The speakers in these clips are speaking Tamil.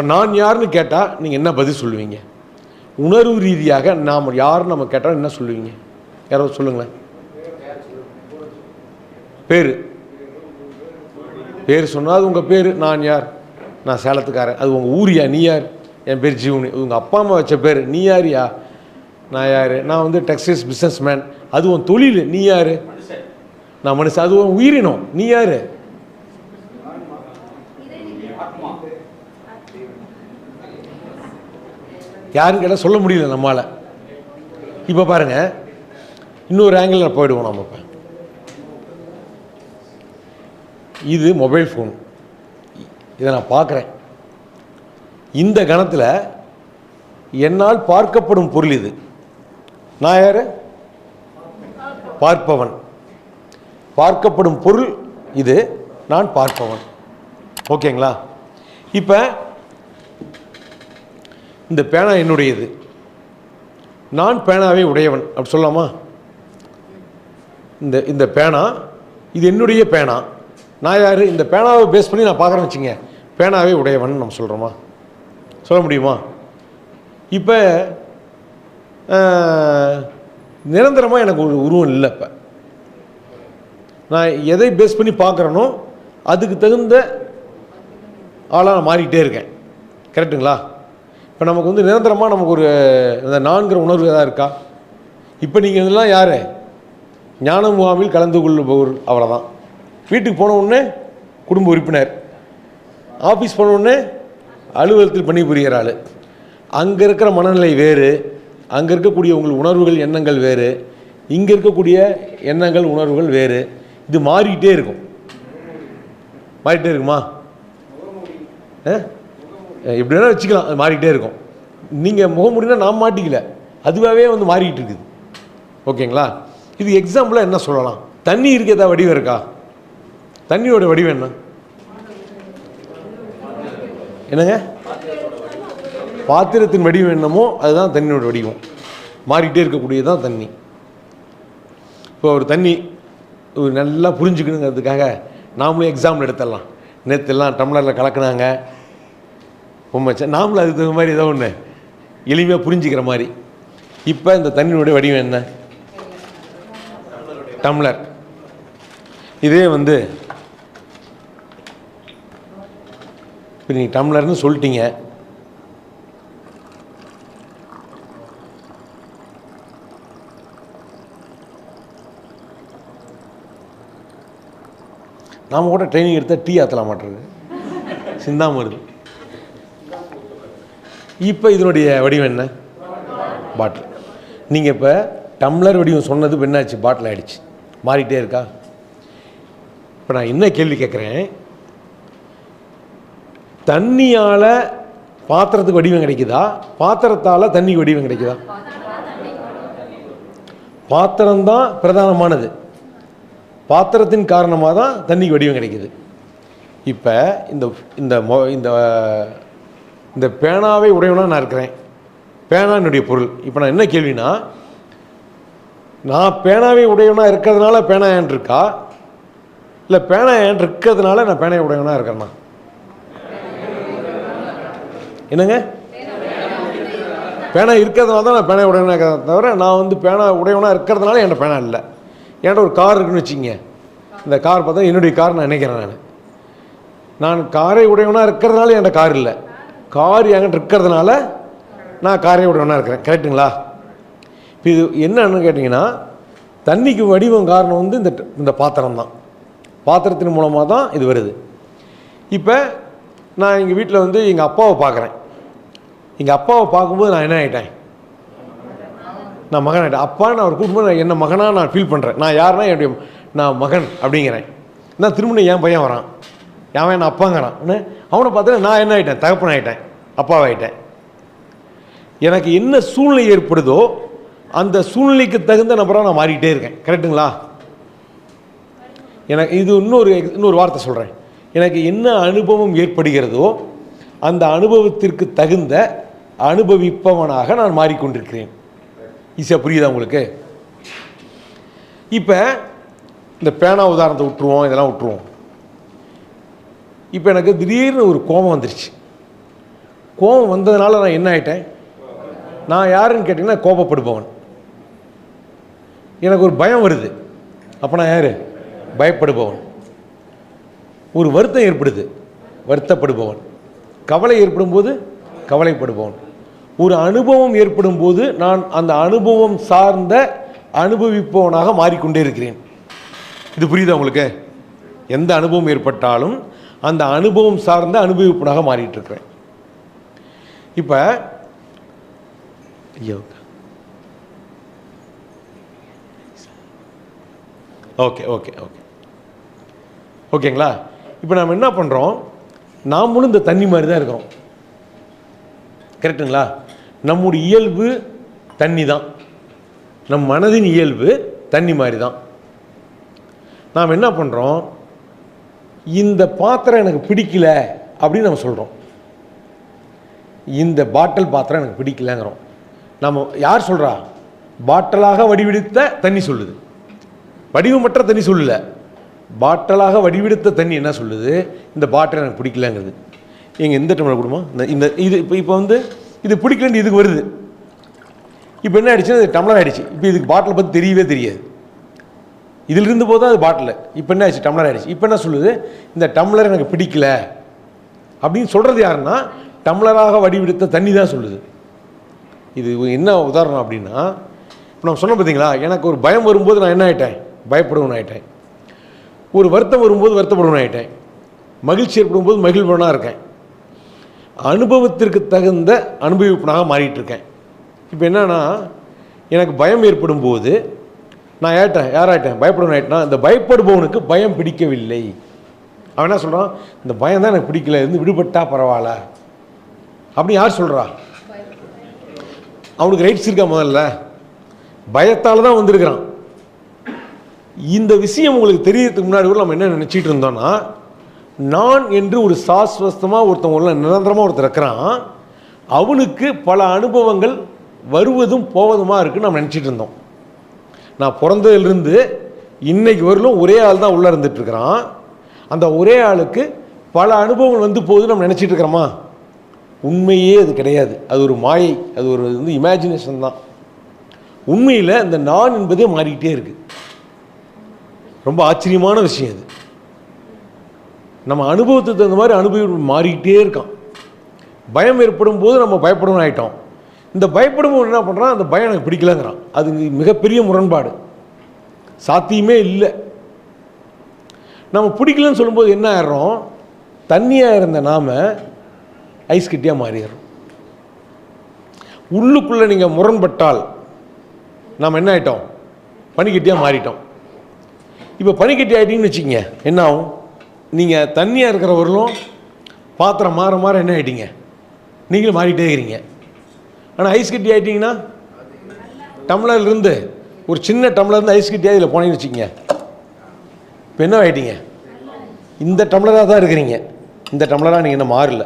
இப்போ நான் யாருன்னு கேட்டால் நீங்கள் என்ன பதில் சொல்லுவீங்க? உணர்வு ரீதியாக நாம் யார் நம்ம கேட்டால் என்ன சொல்லுவீங்க? யாராவது சொல்லுங்களேன். பேர். பேர் சொன்னால் அது உங்கள் பேர். நான் யார்? நான் சேலத்துக்காரன். அது உங்கள் ஊரியா? நீ யார்? என் பேர் ஜீவனி. உங்கள் அப்பா அம்மா வச்ச பேர். நீ யாரியா? நான் யார்? நான் வந்து டெக்ஸ்டைல்ஸ் பிஸ்னஸ் மேன் அது உன் தொழில். நீ யார்? நான் மனுஷன். அது உன் உயிரினம். நீ யார்? யாருன்னு கேட்டால் சொல்ல முடியல நம்மளால் இப்போ பாருங்கள் இன்னொரு ஆங்கிளில் போயிடுவோம் நம்ம இப்போ. இது மொபைல் ஃபோன் இதை நான் பார்க்குறேன் இந்த கணத்தில் என்னால் பார்க்கப்படும் பொருள் இது. நான் யார்? பார்ப்பவன். பார்க்கப்படும் பொருள் இது நான் பார்ப்பவன். ஓகேங்களா? இப்போ இந்த பேனா என்னுடையது? நான் பேனாவை உடையவன். அப்படி சொல்லலாமா? இந்த இந்த பேனா இது என்னுடைய பேனா. நான் யார்? இந்த பேனாவை பேஸ் பண்ணி நான் பார்க்குறேன்னு வச்சுங்க பேனாவே உடையவன் நம்ம சொல்கிறோமா சொல்ல முடியுமா? இப்போ நிரந்தரமாக எனக்கு ஒரு உருவம் இல்லை இப்போ. நான் எதை பேஸ் பண்ணி பார்க்குறேனோ அதுக்கு தகுந்த ஆளாக நான் மாறிக்கிட்டே இருக்கேன். கரெக்டுங்களா இப்போ நமக்கு வந்து நிரந்தரமாக நமக்கு ஒரு இந்த நான்கிற உணர்வு எதாவது இருக்கா? இப்போ நீங்கள் இதெல்லாம் யார்? ஞான முகாமில் கலந்து கொள்ளுபவர் அவ்வளோதான் வீட்டுக்கு போன உடனே குடும்ப உறுப்பினர். ஆஃபீஸ் போன உடனே அலுவலகத்தில் பணிபுரிகிற ஆள். அங்கே இருக்கிற மனநிலை வேறு. அங்கே இருக்கக்கூடிய உங்கள் உணர்வுகள் எண்ணங்கள் வேறு. இங்கே இருக்கக்கூடிய எண்ணங்கள் உணர்வுகள் வேறு. இது மாறிக்கிட்டே இருக்கும். மாறிக்கிட்டே இருக்குமா? ஆ? எப்படி வேணால் வச்சுக்கலாம் அது மாறிக்கிட்டே இருக்கும். நீங்கள் முகமுடினா நான் மாட்டிக்கல. அதுவாகவே வந்து மாறிக்கிட்டு இருக்குது. ஓகேங்களா? இது எக்ஸாம்பிளாக என்ன சொல்லலாம்? தண்ணி இருக்க ஏதாவது வடிவம் இருக்கா? தண்ணியோட வடிவம் என்ன? என்னங்க? பாத்திரத்தின் வடிவம் என்னமோ அதுதான் தண்ணியோட வடிவம். மாறிக்கிட்டே இருக்கக்கூடியது தான் தண்ணி. இப்போ ஒரு தண்ணி ஒரு நல்லா புரிஞ்சுக்கணுங்கிறதுக்காக நாமளும் எக்ஸாம்பிள் எடுத்துடலாம். நேற்றுலாம் டம்ளரில் கலக்குனாங்க. உண்மைச்சா நாமளும் அதுக்கு தகுந்த மாதிரி ஏதோ ஒன்று எளிமையாக புரிஞ்சுக்கிற மாதிரி. இப்போ இந்த தண்ணியினுடைய வடிவம் என்ன? டம்ளர். இதே வந்து இப்போ நீங்கள் டம்ளர்னு சொல்லிட்டீங்க. நாம் கூட ட்ரைனிங் எடுத்தால் டீ ஆற்றலாம் மாட்டுறது. சிந்தாம வருது இப்போ இதனுடைய வடிவம் என்ன? பாட்டில் நீங்கள் இப்போ டம்ளர் வடிவம் சொன்னது பின்னாச்சு என்னாச்சு? பாட்டில் ஆகிடுச்சு மாறிட்டே இருக்கா? இப்போ நான் என்ன கேள்வி கேட்குறேன் தண்ணியால் பாத்திரத்துக்கு வடிவம் கிடைக்குதா? பாத்திரத்தால் தண்ணிக்கு வடிவம் கிடைக்குதா? பாத்திரம்தான் பிரதானமானது. பாத்திரத்தின் காரணமாக தான் தண்ணிக்கு வடிவம் கிடைக்குது. இப்போ இந்த இந்த மொ இந்த இந்த பேனாவை உடையவனாக நான் இருக்கிறேன். பேனா என்னுடைய பொருள். இப்போ நான் என்ன கேள்வினா நான் பேனாவை உடையவனாக இருக்கிறதுனால பேனா ஏன் இருக்கா? இல்லை பேனா ஏன் இருக்கிறதுனால நான் பேனாவை உடையவனாக இருக்கிறேன்னா என்னங்க? பேனா இருக்கிறதுனால தான் நான் பேனா உடையவனாக இருக்கிறத தவிர நான் வந்து பேனா உடையவனாக இருக்கிறதுனால என்கிட்ட பேனா இல்லை. என்கிட்ட ஒரு கார் இருக்குன்னு வச்சுங்க இந்த கார் பார்த்தா என்னுடைய கார் நான் நினைக்கிறேன் நான். நான் காரை உடையவனாக இருக்கிறதுனால என்கிட்ட கார் இல்லை. கார் என்கிட்ட இருக்கிறதுனால நான் காரை உடையவனா இருக்கிறேன். கரெக்டுங்களா இப்போ இது என்னன்னு கேட்டிங்கன்னா தண்ணிக்கு வடிவம் காரணம் வந்து இந்த இந்த பாத்திரம் தான். பாத்திரத்தின் மூலமாக தான் இது வருது. இப்போ நான் எங்கள் வீட்டில் வந்து எங்கள் அப்பாவை பார்க்குறேன் எங்கள் அப்பாவை பார்க்கும்போது நான் என்ன ஆகிட்டேன் நான் மகன் ஆகிட்டேன் அப்பா நான் அவர் கூப்பிடும்போது நான் என்ன மகனாக நான் ஃபீல் பண்ணுறேன் நான் யாருன்னா என்னுடைய நான் மகன் அப்படிங்கிறேன். நான் திரும்ப என் பையன் வரான். அவன் என்ன அப்பாங்கிறான். அவனை பார்த்தா நான் என்ன ஆகிட்டேன் தகப்பன் ஆகிட்டேன் அப்பாவாயிட்டேன். எனக்கு என்ன சூழ்நிலை ஏற்படுதோ அந்த சூழ்நிலைக்கு தகுந்த நபராக நான் மாறிக்கிட்டே இருக்கேன். கரெக்டுங்களா எனக்கு இது இன்னொரு இன்னொரு வார்த்தை சொல்கிறேன் எனக்கு என்ன அனுபவம் ஏற்படுகிறதோ அந்த அனுபவத்திற்கு தகுந்த அனுபவிப்பவனாக நான் மாறிக்கொண்டிருக்கிறேன். ஈஸியாக புரியுதா உங்களுக்கு? இப்போ இந்த பேனா உதாரணத்தை விட்டுருவோம் இதெல்லாம் விட்டுருவோம். இப்போ எனக்கு திடீர்னு ஒரு கோபம் வந்துருச்சு. கோபம் வந்ததுனால நான் என்ன ஆயிட்டேன்? நான் யாருன்னு கேட்டிங்கன்னா கோபப்படுபவன். எனக்கு ஒரு பயம் வருது. அப்போ நான் யார்? பயப்படுபவன். ஒரு வருத்தம் ஏற்படுது. வருத்தப்படுபவன். கவலை ஏற்படும் போது கவலைப்படுபவன். ஒரு அனுபவம் ஏற்படும் போது நான் அந்த அனுபவம் சார்ந்த அனுபவிப்பவனாக மாறிக்கொண்டே இருக்கிறேன். இது புரியுதா உங்களுக்கு? எந்த அனுபவம் ஏற்பட்டாலும் அந்த அனுபவம் சார்ந்த அனுபவிப்பனாக மாறிட்டு இருக்கிறேன். இப்போ ஐயோ. Okay okay okay. ஓகேங்களா? இப்போ நம்ம என்ன பண்ணுறோம் நாமளும் இந்த தண்ணி மாதிரி தான் இருக்கிறோம். கரெக்டுங்களா நம்முடைய இயல்பு தண்ணி தான். நம் மனதின் இயல்பு தண்ணி மாதிரி தான். நாம் என்ன பண்ணுறோம் இந்த பாத்திரம் எனக்கு பிடிக்கல அப்படின்னு நம்ம சொல்கிறோம் இந்த பாட்டில் பாத்திரம் எனக்கு பிடிக்கலங்கிறோம். நம்ம யார் சொல்கிறா பாட்டலாக வடிவெடுத்த தண்ணி சொல்லுது. வடிவமற்ற தண்ணி சொல்லல. பாட்டலாக வடிவெடுத்த தண்ணி என்ன சொல்லுது? இந்த பாட்டில் எனக்கு பிடிக்கலங்கிறது. எங்கள் எந்த டம்ளர் கொடுமா? இந்த இந்த இது இப்போ இப்போ வந்து இது பிடிக்கலன்னு இதுக்கு வருது. இப்போ என்ன ஆயிடுச்சுன்னா இது டம்ளர் ஆயிடுச்சு. இப்போ இதுக்கு பாட்டில் பற்றி தெரியவே தெரியாது. இதில் இருந்து போது அது பாட்டில். இப்போ என்ன ஆயிடுச்சு? டம்ளர் ஆயிடுச்சு. இப்போ என்ன சொல்லுது? இந்த டம்ளர் எனக்கு பிடிக்கல. அப்படின்னு சொல்கிறது யாருன்னா டம்ளராக வடிவெடுத்த தண்ணி தான் சொல்லுது. இது என்ன உதாரணம் அப்படின்னா இப்போ நம்ம சொன்ன பார்த்தீங்களா எனக்கு ஒரு பயம் வரும்போது நான் என்ன ஆகிட்டேன் பயப்படுவன் ஆகிட்டேன் ஒரு வருத்தம் வரும்போது வருத்தப்படுவன் ஆகிட்டேன் மகிழ்ச்சி ஏற்படும் போது மகிழ்வனாக இருக்கேன். அனுபவத்திற்கு தகுந்த அனுபவிப்பனாக மாறிட்டு இருக்கேன் இப்போ என்னன்னா எனக்கு பயம் ஏற்படும் போது நான் ஏட்டேன் யாராயிட்டேன்? பயப்படுவன் ஆகிட்டேன்னா இந்த பயப்படுபவனுக்கு பயம் பிடிக்கவில்லை. அவன் என்ன சொல்கிறான் இந்த பயம் தான் எனக்கு பிடிக்கல இருந்து விடுபட்டா பரவாயில்ல. அப்படி யார் சொல்கிறா அவனுக்கு ரைட்ஸ் இருக்கா முதல்ல? பயத்தால் தான் வந்திருக்கிறான். இந்த விஷயம் உங்களுக்கு தெரியறதுக்கு முன்னாடி கூட நம்ம என்ன நினச்சிட்டு இருந்தோம்னா நான் என்று ஒரு சாஸ்வஸ்தமாக ஒருத்தன் உள்ள நிரந்தரமாக ஒருத்தர் இருக்கிறான். அவனுக்கு பல அனுபவங்கள் வருவதும் போவதுமாக இருக்குன்னு நம்ம நினச்சிட்டு இருந்தோம். நான் பிறந்ததுலேருந்து இன்னைக்கு வரலும் ஒரே ஆள் தான் உள்ளே இருந்துட்டு இருக்கிறான். அந்த ஒரே ஆளுக்கு பல அனுபவங்கள் வந்து போகுது நம்ம நினச்சிட்டு இருக்கிறோமா? உண்மையே அது கிடையாது. அது ஒரு மாயை அது ஒரு வந்து இமேஜினேஷன் தான். உண்மையில் இந்த நான் என்பதே மாறிக்கிட்டே இருக்குது ரொம்ப ஆச்சரியமான விஷயம் அது. நம்ம அனுபவத்துக்கு தகுந்த மாதிரி அனுபவம் மாறிக்கிட்டே இருக்கான். பயம் ஏற்படும் போது நம்ம பயப்படணும் ஆகிட்டோம் இந்த பயப்படும் போது என்ன பண்ணுறான் அந்த பயம் எனக்கு பிடிக்கலங்கிறான். அது மிகப்பெரிய முரண்பாடு. சாத்தியமே இல்லை. நம்ம பிடிக்கலன்னு சொல்லும்போது என்ன ஆயிடுறோம்? தண்ணியாக இருந்த நாம ஐஸ் கட்டியாக மாறிடும் உள்ளுக்குள்ளே நீங்கள் முரண்பட்டால் நாம் என்ன ஆகிட்டோம் பனிக்கட்டியாக மாறிட்டோம். இப்போ பனிக்கட்டி ஆகிட்டீங்கன்னு வச்சுக்கங்க என்ன ஆகும்? நீங்கள் தண்ணியாக இருக்கிறவர்களும் பாத்திரம் மாற மாற என்ன ஆகிட்டீங்க நீங்களும் மாறிட்டே இருக்கிறீங்க. ஆனால் ஐஸ் கட்டி ஆகிட்டீங்கன்னா டம்ளர்லேருந்து ஒரு சின்ன டம்ளர்லேருந்து ஐஸ் கட்டியாக இதில் போனீங்கன்னு வச்சுக்கங்க. இப்போ என்ன ஆகிட்டீங்க இந்த டம்ளராக தான் இருக்கிறீங்க. இந்த டம்ளராக நீங்கள் இன்னும் மாறல.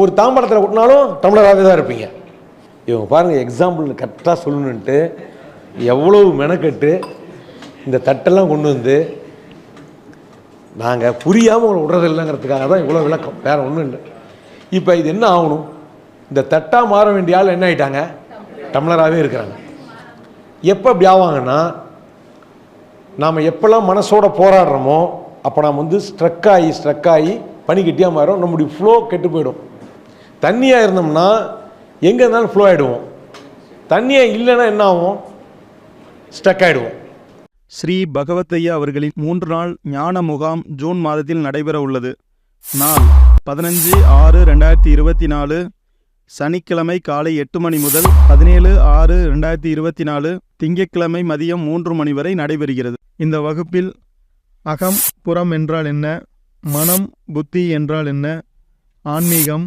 ஒரு தாம்பரத்தில் கொட்டினாலும் டம்ளராகவே தான் இருப்பீங்க. இவங்க பாருங்கள் எக்ஸாம்பிள் கரெக்டாக சொல்லணுன்ட்டு எவ்வளவு மெனக்கெட்டு இந்த தட்டெல்லாம் கொண்டு வந்து நாங்கள் புரியாமல் உங்களை விடுறது இல்லைங்கிறதுக்காக தான் இவ்வளோ விளக்கம். வேறு ஒன்றும் இல்லை. இப்போ இது என்ன ஆகணும்? இந்த தட்டாக மாற வேண்டிய ஆள் என்ன ஆயிட்டாங்க? டம்ளராகவே இருக்கிறாங்க. எப்போ அப்படி ஆவாங்கன்னா நாம் எப்போல்லாம் மனசோட போராடுறோமோ அப்போ நாம் வந்து ஸ்ட்ரக் ஆகி ஸ்ட்ரக் ஆகி பனிக்கட்டியாக மாறும். நம்முடைய ஃப்ளோ கெட்டு போயிடும். தண்ணியாக இருந்தோம்னா எங்கே இருந்தாலும் ஃப்ளோ ஆகிடுவோம் தண்ணியாக இல்லைன்னா என்ன ஆகும்? ஸ்டக் ஆகிடுவோம் ஸ்ரீ பகவத்தையா அவர்களின் மூன்று நாள் ஞான முகாம் ஜூன் மாதத்தில் நடைபெற உள்ளது. நாள் பதினஞ்சு ஆறு ரெண்டாயிரத்தி இருபத்தி நாலு சனிக்கிழமை காலை எட்டு மணி முதல் பதினேழு ஆறு ரெண்டாயிரத்தி இருபத்தி நாலு திங்கட்கிழமை மதியம் மூன்று மணி வரை நடைபெறுகிறது. இந்த வகுப்பில் அகம் புறம் என்றால் என்ன? மனம் புத்தி என்றால் என்ன? ஆன்மீகம்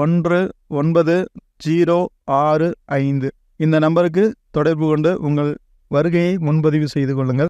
ஒன்று ஒன்பது ஜீரோ ஆறு ஐந்து. இந்த நம்பருக்கு தொடர்பு கொண்டு உங்கள் வருகையை முன்பதிவு செய்து கொள்ளுங்கள்.